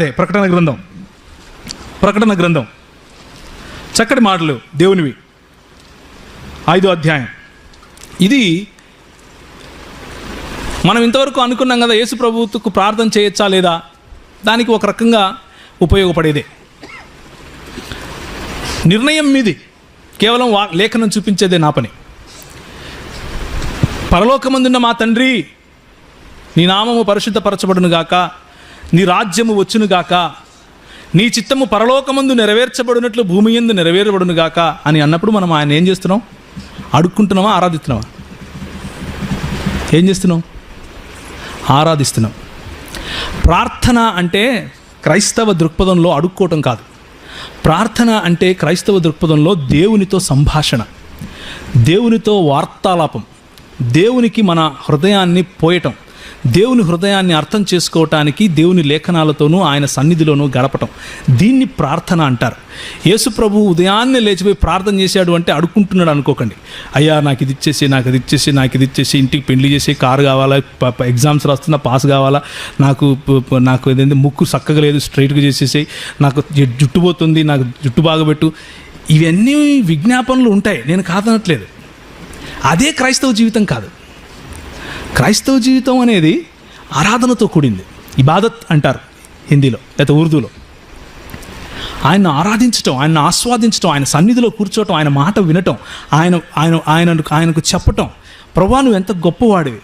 అదే ప్రకటన గ్రంథం. ప్రకటన గ్రంథం. చక్కటి మాటలు దేవునివి. ఐదో అధ్యాయం. ఇది మనం ఇంతవరకు అనుకున్నాం కదా యేసు ప్రభువుకు ప్రార్థన చేయొచ్చా లేదా? దానికి ఒక రకంగా ఉపయోగపడేదే. నిర్ణయం మీది. కేవలం వా లేఖనం చూపించేదే నా పని. పరలోకమందున్న మా తండ్రి నీ నామము పరిశుద్ధపరచబడును గాక నీ రాజ్యము వచ్చును గాక. నీ చిత్తము పరలోకమందు నెరవేర్చబడినట్లు భూమి ఎందు నెరవేరబడునుగాక అని అన్నప్పుడు మనం ఆయన ఏం చేస్తున్నాం? అడుక్కుంటున్నామా? ఆరాధిస్తున్నామా? ఏం చేస్తున్నాం? ఆరాధిస్తున్నాం. ప్రార్థన అంటే క్రైస్తవ దృక్పథంలో అడుక్కోవటం కాదు. ప్రార్థన అంటే క్రైస్తవ దృక్పథంలో దేవునితో సంభాషణ దేవునితో వార్తాలాపం దేవునికి మన హృదయాన్ని పోయటం దేవుని హృదయాన్ని అర్థం చేసుకోవటానికి దేవుని లేఖనాలతోనూ ఆయన సన్నిధిలోనూ గడపటం. దీన్ని ప్రార్థన అంటారు. యేసు ప్రభు ఉదయాన్నే లేచిపోయి ప్రార్థన చేశాడు అంటే అడుక్కుంటున్నాడు అనుకోకండి. అయ్యా నాకు ఇది ఇచ్చేసి నాకు ఇది ఇచ్చేసి నాకు ఇది ఇచ్చేసి ఇంటికి పెళ్ళి చేసి కారు కావాలా ఎగ్జామ్స్ రాస్తున్నా పాస్ కావాలా నాకు నాకు ఏదైతే ముక్కు చక్కగా లేదు స్ట్రైట్గా చేసేసి నాకు జుట్టు పోతుంది నాకు జుట్టు బాగబెట్టు. ఇవన్నీ విజ్ఞాపనలు ఉంటాయి. నేను కాదనట్లేదు. అదే క్రైస్తవ జీవితం కాదు. క్రైస్తవ జీవితం అనేది ఆరాధనతో కూడింది. ఇబాదత్ అంటారు హిందీలో లేదా ఉర్దూలో. ఆయన ఆరాధించటం ఆయన ఆస్వాదించటం ఆయన సన్నిధిలో కూర్చోవటం ఆయన మాట వినటం ఆయన ఆయన ఆయన ఆయనకు చెప్పటం ప్రభా నువ్వు ఎంత గొప్పవాడివి.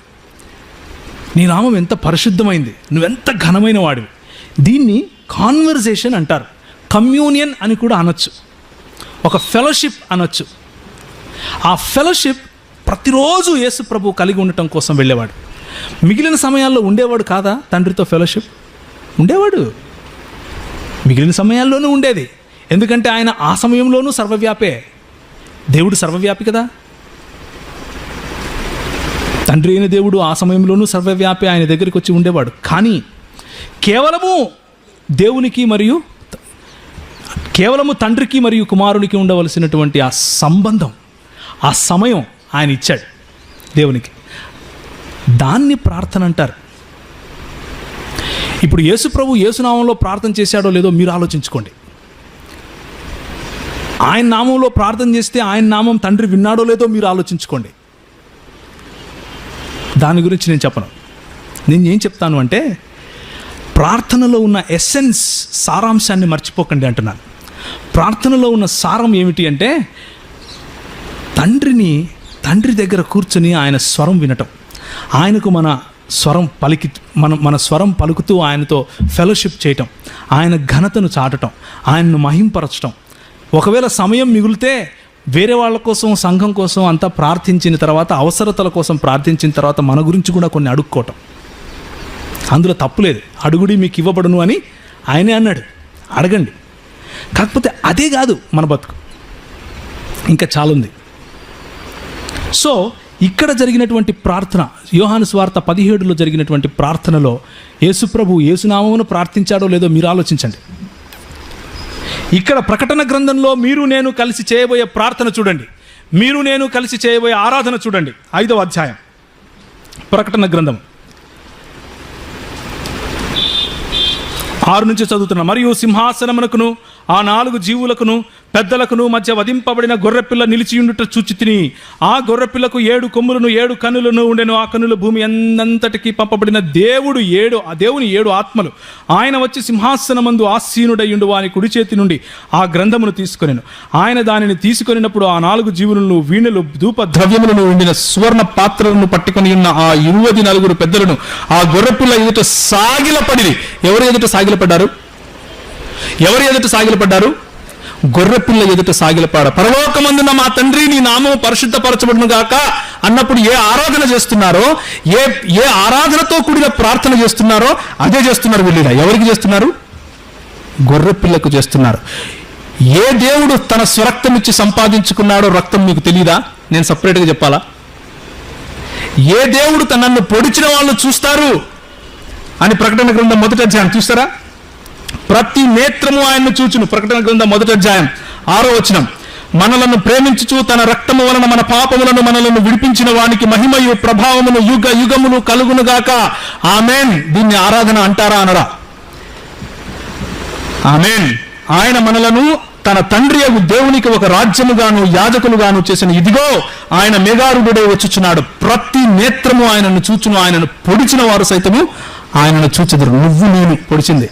నీ నామం ఎంత పరిశుద్ధమైంది. నువ్వెంత ఘనమైన వాడివి. దీన్ని కాన్వర్జేషన్ అంటారు. కమ్యూనియన్ అని కూడా అనొచ్చు. ఒక ఫెలోషిప్ అనొచ్చు. ఆ ఫెలోషిప్ ప్రతిరోజు యేసు ప్రభు కలిగి ఉండటం కోసం వెళ్ళేవాడు. మిగిలిన సమయాల్లో ఉండేవాడు కాదా? తండ్రితో ఫెలోషిప్? ఉండేవాడు. మిగిలిన సమయాల్లోనూ ఉండేది. ఎందుకంటే ఆయన ఆ సమయంలోనూ సర్వవ్యాపే. దేవుడు సర్వవ్యాపి కదా? తండ్రి అయిన దేవుడు ఆ సమయంలోనూ సర్వవ్యాపి ఆయన దగ్గరికి వచ్చి ఉండేవాడు. కానీ కేవలము దేవునికి మరియు కేవలము తండ్రికి మరియు కుమారునికి ఉండవలసినటువంటి ఆ సంబంధం ఆ సమయం ఆయన ఇచ్చాడు దేవునికి. దాన్ని ప్రార్థన అంటారు. ఇప్పుడు యేసు ప్రభు యేసునామంలో ప్రార్థన చేశాడో లేదో మీరు ఆలోచించుకోండి. ఆయన నామంలో ప్రార్థన చేస్తే ఆయన నామం తండ్రి విన్నాడో లేదో మీరు ఆలోచించుకోండి. దాని గురించి నేను చెప్పను. నేను ఏం చెప్తాను అంటే ప్రార్థనలో ఉన్న ఎస్సెన్స్ సారాంశాన్ని మర్చిపోకండి అంటున్నాను. ప్రార్థనలో ఉన్న సారం ఏమిటి అంటే తండ్రిని తండ్రి దగ్గర కూర్చొని ఆయన స్వరం వినటం. ఆయనకు మన స్వరం పలికి మన మన స్వరం పలుకుతూ ఆయనతో ఫెలోషిప్ చేయటం. ఆయన ఘనతను చాటటం. ఆయన్ను మహింపరచటం. ఒకవేళ సమయం మిగిలితే వేరే వాళ్ళ కోసం సంఘం కోసం అంతా ప్రార్థించిన తర్వాత అవసరతల కోసం ప్రార్థించిన తర్వాత మన గురించి కూడా కొన్ని అడుక్కోవటం. అందులో తప్పులేదు అడుగుడి మీకు ఇవ్వబడును అని ఆయనే అన్నాడు. అడగండి. కాకపోతే అదే కాదు మన బతుకు. ఇంకా చాలా ఉంది సో ఇక్కడ జరిగినటువంటి ప్రార్థన యోహాను స్వార్త పదిహేడులో జరిగినటువంటి ప్రార్థనలో యేసుప్రభు యేసునామమును ప్రార్థించాడో లేదో మీరు ఆలోచించండి. ఇక్కడ ప్రకటన గ్రంథంలో మీరు నేను కలిసి చేయబోయే ప్రార్థన చూడండి. మీరు నేను కలిసి చేయబోయే ఆరాధన చూడండి. ఐదవ అధ్యాయం. ప్రకటన గ్రంథం. ఆరు నుంచి చదువుతున్నా మరియు సింహాసనమునకును ఆ నాలుగు జీవులకును పెద్దలకును మధ్య వధింపబడిన గొర్రెపిల్ల నిలిచియుండుట చూచి తిని ఆ గొర్రెపిల్లకు ఏడు కొమ్ములను ఏడు కన్నులను ఉండెను. ఆ కనులు భూమి అందంతటికి పంపబడిన దేవుడు ఏడు ఆ దేవుని ఏడు ఆత్మలు. ఆయన వచ్చి సింహాసనమందు ఆసీనుడయ్యుండు వాని కుడి చేతి నుండి ఆ గ్రంథమును తీసుకొనిను. ఆయన దానిని తీసుకొనినప్పుడు ఆ నాలుగు జీవులను వీణలు ధూప ద్రవ్యములను ఉండిన సువర్ణ పాత్రలను పట్టుకొని ఉన్న ఆ ఇరువది నలుగురు పెద్దలను ఆ గొర్రెపిల్ల ఎదుట సాగిలపడి ఎవరు ఎదుట సాగిలపడ్డారు? ఎవరు ఎదుట సాగిలపడ్డారు? గొర్రెపిల్ల ఎదుట సాగిలపాడ. పరలోకమందున మా తండ్రి నీ నామము పరిశుద్ధపరచబడును గాక. అన్నప్పుడు ఏ ఆరాధన చేస్తున్నారో ఏ ఏ ఆరాధనతో కూడిన ప్రార్థన చేస్తున్నారో అదే చేస్తున్నారు వీళ్ళ ఎవరికి చేస్తున్నారు? గొర్రెపిల్లకు చేస్తున్నారు. ఏ దేవుడు తన స్వరక్తం ఇచ్చి సంపాదించుకున్నాడో రక్తం మీకు తెలీదా? నేను సపరేట్గా చెప్పాలా? ఏ దేవుడు తనను పొడిచిన వాళ్ళు చూస్తారు? అని ప్రకటన గ్రంథం మొదటి అధ్యాయం చూస్తారా? ప్రతి నేత్రము ఆయన్ను చూచును. ప్రకటన గ్రంథం మొదటి అధ్యాయం ఆరో వచనం. మనలను ప్రేమించుచు తన రక్తము వలన మన పాపములను మనలను విడిపించిన వానికి మహిమయు ప్రభావమును యుగ యుగములు కలుగునుగాక ఆమెన్. దీన్ని ఆరాధన అంటారా అనరా? ఆమెన్. ఆయన మనలను తన తండ్రి అగు దేవునికి ఒక రాజ్యముగాను యాజకులుగాను చేసిన ఇదిగో ఆయన మేఘారుడై వచ్చుచున్నాడు. ప్రతి నేత్రము ఆయనను చూచును ఆయనను పొడిచిన వారు సైతము ఆయనను చూచెదరు. నువ్వు నేను పొడిచింది.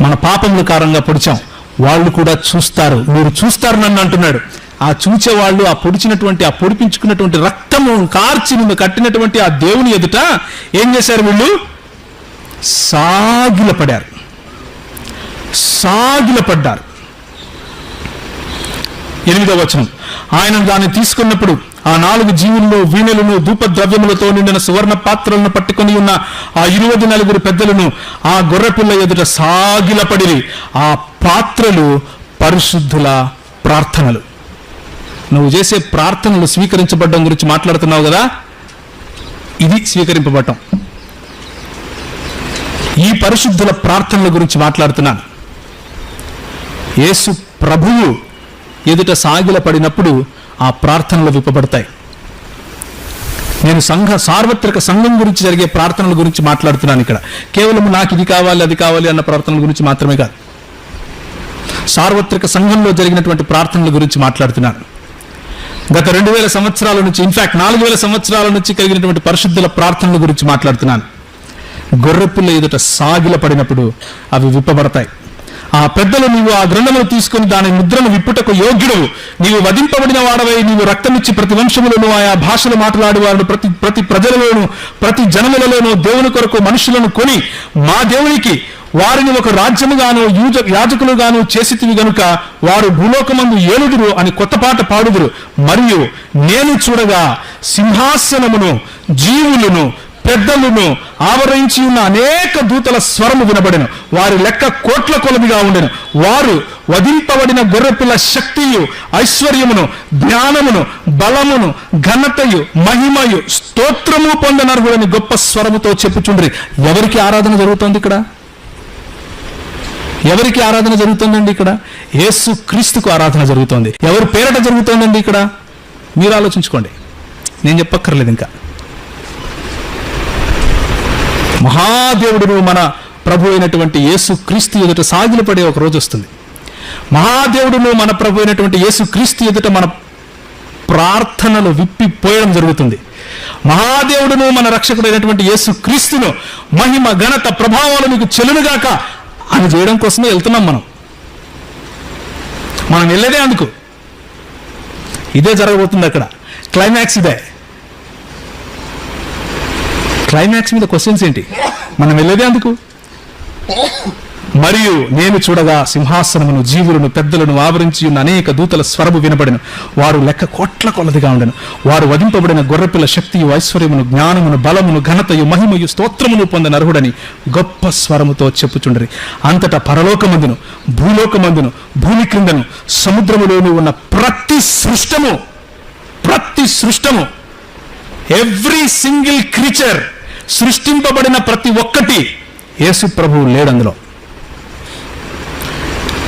మన పాపముల కారణంగా పొడిచాం. వాళ్ళు కూడా చూస్తారు. మీరు చూస్తారు నన్ను అంటున్నాడు. ఆ చూచే వాళ్ళు ఆ పొడిచినటువంటి ఆ పొడిపించుకున్నటువంటి రక్తము కార్చి నిన్ను కట్టినటువంటి ఆ దేవుని ఎదుట ఏం చేశారు వీళ్ళు? సాగిలపడారు. సాగిలపడ్డారు. ఎనిమిదవ వచనం. ఆయన దాన్ని తీసుకున్నప్పుడు ఆ నాలుగు జీవులను వీణలను ధూపద్రవ్యములతో నిండిన సువర్ణ పాత్రలను పట్టుకొని ఉన్న ఆ ఇరువది నలుగురు పెద్దలను ఆ గొర్రెపిల్ల ఎదుట సాగిలపడి ఆ పాత్రలు పరిశుద్ధుల ప్రార్థనలు. నువ్వు చేసే ప్రార్థనలు స్వీకరించబడడం గురించి మాట్లాడుతున్నావు కదా? ఇది స్వీకరింపబడటం ఈ పరిశుద్ధుల ప్రార్థనల గురించి మాట్లాడుతున్నాను. యేసు ప్రభువు ఎదుట సాగిల పడినప్పుడు ఆ ప్రార్థనలు విప్పబడతాయి. నేను సంఘ సార్వత్రిక సంఘం గురించి జరిగే ప్రార్థనల గురించి మాట్లాడుతున్నాను ఇక్కడ. కేవలం నాకు ఇది కావాలి అది కావాలి అన్న ప్రార్థనల గురించి మాత్రమే కాదు. సార్వత్రిక సంఘంలో జరిగినటువంటి ప్రార్థనల గురించి మాట్లాడుతున్నాను. గత రెండు వేల సంవత్సరాల నుంచి ఇన్ఫాక్ట్ నాలుగు వేల సంవత్సరాల నుంచి కలిగినటువంటి పరిశుద్ధుల ప్రార్థనల గురించి మాట్లాడుతున్నాను. గొర్రెపుల్ల ఎదుట సాగిల పడినప్పుడు అవి విప్పబడతాయి. ఆ పెద్దలు నీవు ఆ గ్రంథమును తీసుకుని దాని ముద్రను విప్పుటకు యోగ్యుడు నీవు వధింపబడిన వాడవై నీవు రక్తమిచ్చి ప్రతి వంశములను ఆయా భాషలు మాట్లాడేవాడు ప్రతి ప్రతి ప్రజలలోను ప్రతి జనములలోనూ దేవుని కొరకు మనుషులను కొని మా దేవునికి వారిని ఒక రాజ్యముగాను యూజ యాజకులుగాను చేసితివి గనుక వారు భూలోకమందు ఏలుదురు అని కొత్త పాట పాడుదురు. మరియు నేను చూడగా సింహాసనమును జీవులను పెద్దలను ఆవరించి ఉన్న అనేక దూతల స్వరము వినబడెను. వారి లెక్క కోట్ల కొలమిగా ఉండెను. వారు వధింపబడిన గొర్రెపిల్ల శక్తియు ఐశ్వర్యమును జ్ఞానమును బలమును ఘనతయు మహిమయు స్తోత్రము పొందనర్హుడని గొప్ప స్వరముతో చెప్పుచుండ్రి. ఎవరికి ఆరాధన జరుగుతోంది ఇక్కడ? ఎవరికి ఆరాధన జరుగుతుందండి ఇక్కడ? యేసు క్రీస్తుకు ఆరాధన జరుగుతోంది. ఎవరు పేరట జరుగుతోందండి ఇక్కడ? మీరు ఆలోచించుకోండి. నేను చెప్పక్కర్లేదు ఇంకా. మహాదేవుడును మన ప్రభు అయినటువంటి యేసు క్రీస్తు ఎదుట సాగిలపడే ఒక రోజు వస్తుంది. మహాదేవుడును మన ప్రభు అయినటువంటి యేసు క్రీస్తు ఎదుట మన ప్రార్థనలు విప్పిపోయడం జరుగుతుంది. మహాదేవుడును మన రక్షకుడైనటువంటి యేసు క్రీస్తును మహిమ ఘనత ప్రభావాలు మీకు చెలునుగాక అని చేయడం కోసమే వెళ్తున్నాం మనం. మనం వెళ్ళేదే అందుకు. ఇదే జరగబోతుంది అక్కడ. క్లైమాక్స్ ఇదే. క్లైమాక్స్ మీద క్వశ్చన్స్ ఏంటి? మనం వెళ్ళేదే అందుకు? మరియు నేను చూడగా సింహాసనమును జీవులను పెద్దలను ఆవరించి ఉన్న అనేక దూతల స్వరము వినబడిన. వారు లెక్క కోట్ల కొలదిగా ఉండను. వారు వధింపబడిన గొర్రెపిల్ల శక్తియు ఐశ్వర్యమును జ్ఞానమును బలమును ఘనతయు మహిమయు స్తోత్రమును పొందిన అర్హుడని గొప్ప స్వరముతో చెప్పుచుండరి. అంతటా పరలోకమందును భూలోకమందును భూమి క్రిందను సముద్రములోని ఉన్న ప్రతి సృష్టము ప్రతి సృష్టము ఎవ్రీ సింగిల్ క్రీచర్ సృష్టింపబడిన ప్రతి ఒక్కటి యేసు ప్రభువు లేడు అందులో.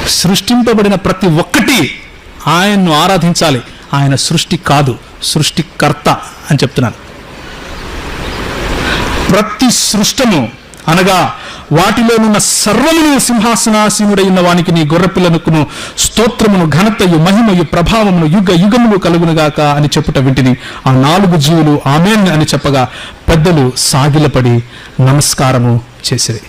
సృష్టింపబడిన ప్రతి ఒక్కటి ఆయన్ను ఆరాధించాలి. ఆయన సృష్టి కాదు సృష్టికర్త అని చెప్తున్నాను. ప్రతి సృష్టము అనగా వాటిలోనున్న సర్వమును సింహాసనాసీనుడైన వానికి నీ గొర్రెపిల్లనుకును స్తోత్రమును ఘనతయు మహిమయు ప్రభావమును యుగ యుగములు కలుగునుగాక అని చెప్పుట వింటిని. ఆ నాలుగు జీవులు ఆమెన్ అని చెప్పగా పెద్దలు సాగిలపడి నమస్కారము చేసేది.